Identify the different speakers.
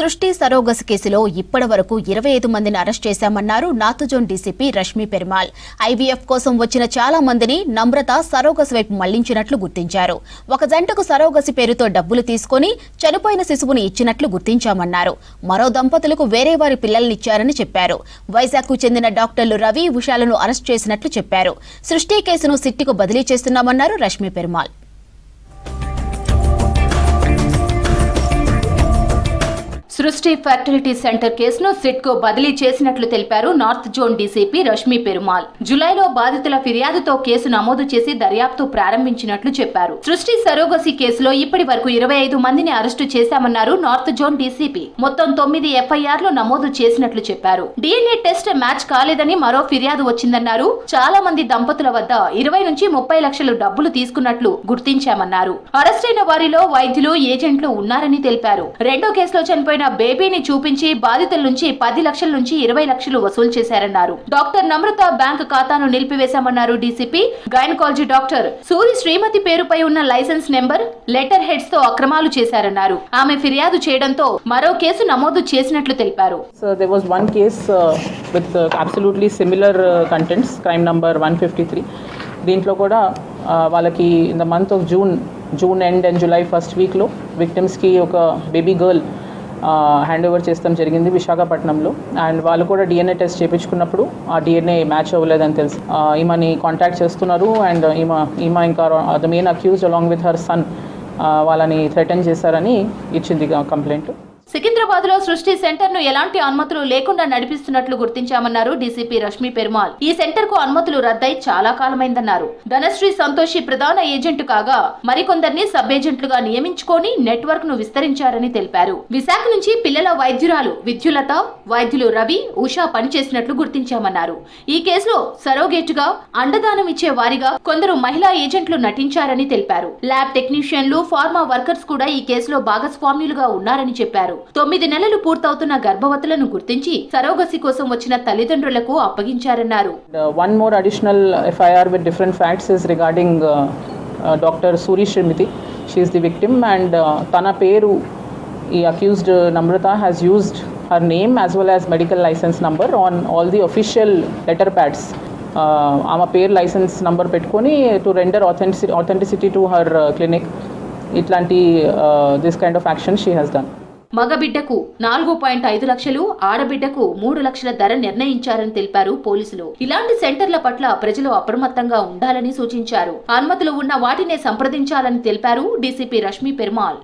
Speaker 1: సృష్టి సరోగస్ కేసులో ఇప్పటి వరకు ఇరవై ఐదు మందిని అరెస్ట్ చేశామన్నారు north zone DCP Rashmi Perumal. IVF కోసం వచ్చిన చాలా మందిని నమ్రత సరోగస్ వైపు మళ్ళించినట్లు గుర్తించారు. ఒక జంటకు సరోగసి పేరుతో డబ్బులు తీసుకొని చనిపోయిన శిశువుని ఇచ్చినట్లు గుర్తించామన్నారు. మరో దంపతులకు వేరే వారి పిల్లల్నిచ్చారని చెప్పారు. వైజాగ్కు చెందిన డాక్టర్లు రవి ఉషాలను అరెస్ట్ చేసినట్లు చెప్పారు. సృష్టి కేసును సిట్టికు బదిలీ చేస్తున్నామన్నారు రష్మి పెరుమాల్.
Speaker 2: సృష్టి ఫెర్టిలిటీ సెంటర్ కేసును సిట్కు బదిలీ చేసినట్లు తెలిపారు north zone DCP Rashmi Perumal. జులైలో బాధితుల ఫిర్యాదుతో కేసు నమోదు చేసి దర్యాప్తు ప్రారంభించినట్లు చెప్పారు. సృష్టి సరోగసి కేసులో ఇప్పటి వరకు ఇరవై ఐదు మందిని అరెస్టు చేశామన్నారు నార్త్ జోన్ డీసీపీ. మొత్తం తొమ్మిది ఎఫ్ఐఆర్లు నమోదు చేసినట్లు చెప్పారు. డిఎన్ఏ టెస్ట్ మ్యాచ్ కాలేదని మరో ఫిర్యాదు వచ్చిందన్నారు. చాలా మంది దంపతుల వద్ద ఇరవై నుంచి ముప్పై లక్షలు డబ్బులు తీసుకున్నట్లు గుర్తించామన్నారు. అరెస్టైన వారిలో వైద్యులు ఏజెంట్లు ఉన్నారని తెలిపారు. రెండో కేసులో చనిపోయిన బేబీని చూపించి బాధితుల నుంచి పది లక్షల నుంచి ఇరవై లక్షలు వసూలు చేశారన్నారు. డాక్టర్ నమ్రత బ్యాంక్ ఖాతాను నిలిపివేశామన్నారు DCP. Gynaecology doctor Suri Srimathi పేరుపై ఉన్న లైసెన్స్ నెంబర్ లెటర్ హెడ్స్తో అక్రమాలు చేశారన్నారు. ఆమె ఫిర్యాదు చేయడంతో మరో కేసు నమోదు చేసినట్లు తెలిపారు.
Speaker 3: So there was one case with with similar contents crime uh, contents, crime number 153. దీంట్లో కూడా uh, వాళ్ళకి in the month of June June end and July first వీక్లో విక్టిమ్స్కి ఒక బేబీ గర్ల్ హ్యాండ్ ఓవర్ చేస్తాం జరిగింది విశాఖపట్నంలో. అండ్ వాళ్ళు కూడా డిఎన్ఏ టెస్ట్ చేయించుకున్నప్పుడు ఆ డిఎన్ఏ మ్యాచ్ అవ్వలేదని తెలుసు. ఈమెని కాంటాక్ట్ చేస్తున్నారు అండ్ ఈమె ఈమె ఇంకా the main accused along with her son వాళ్ళని థ్రెటన్ చేశారని ఇచ్చింది కంప్లైంట్
Speaker 2: సికింద్రాబాద్లో సృష్టి సెంటర్ను ఎలాంటి అనుమతులు లేకుండా నడిపిస్తున్నట్లు గుర్తించామన్నారు డీసీపీ రష్మి పెరుమాల్. ఈ సెంటర్కు అనుమతులు రద్దయి చాలా కాలమైందన్నారు. ధనశ్రీ సంతోషి ప్రధాన ఏజెంట్ కాగా మరికొందరిని సబ్ ఏజెంట్లుగా నియమించుకొని నెట్వర్క్ను విస్తరించారని తెలిపారు. విశాఖ నుంచి పిల్లల వైద్యురాలు విద్యులత వైద్యులు రవి ఉషా పనిచేసినట్లు గుర్తించామన్నారు. ఈ కేసులో సరోగేటుగా అండదానం ఇచ్చే వారిగా కొందరు మహిళా ఏజెంట్లు నటించారని తెలిపారు. ల్యాబ్ టెక్నీషియన్లు ఫార్మా వర్కర్స్ కూడా ఈ కేసులో భాగస్వామ్యులుగా ఉన్నారని చెప్పారు. తొమ్మిది నెలలు పూర్తవుతున్న గర్భవతులను గుర్తించి సరోగసి కోసం వచ్చిన తల్లిదండ్రులకు అప్పగించారన్నారు.
Speaker 3: One more additional FIR with different facts is regarding doctor Suri Srimathi she's the victim and తన పేరు ఈ accused Namrata has used her name as well as medical licence number on all the official letter pads ఆమె పేరు licence number పెట్టుకొని to render authenticity authenticity to her clinic ఇట్లాంటి this kind of action she has done
Speaker 2: మగబిడ్డకు నాలుగు point ఐదు లక్షలు ఆడబిడ్డకు మూడు లక్షల ధర నిర్ణయించారని తెలిపారు పోలీసులు. ఇలాంటి సెంటర్ల పట్ల ప్రజలు అప్రమత్తంగా ఉండాలని సూచించారు. అనుమతులు ఉన్న వాటినే సంప్రదించాలని తెలిపారు డీసీపీ రష్మి పెరుమాల్.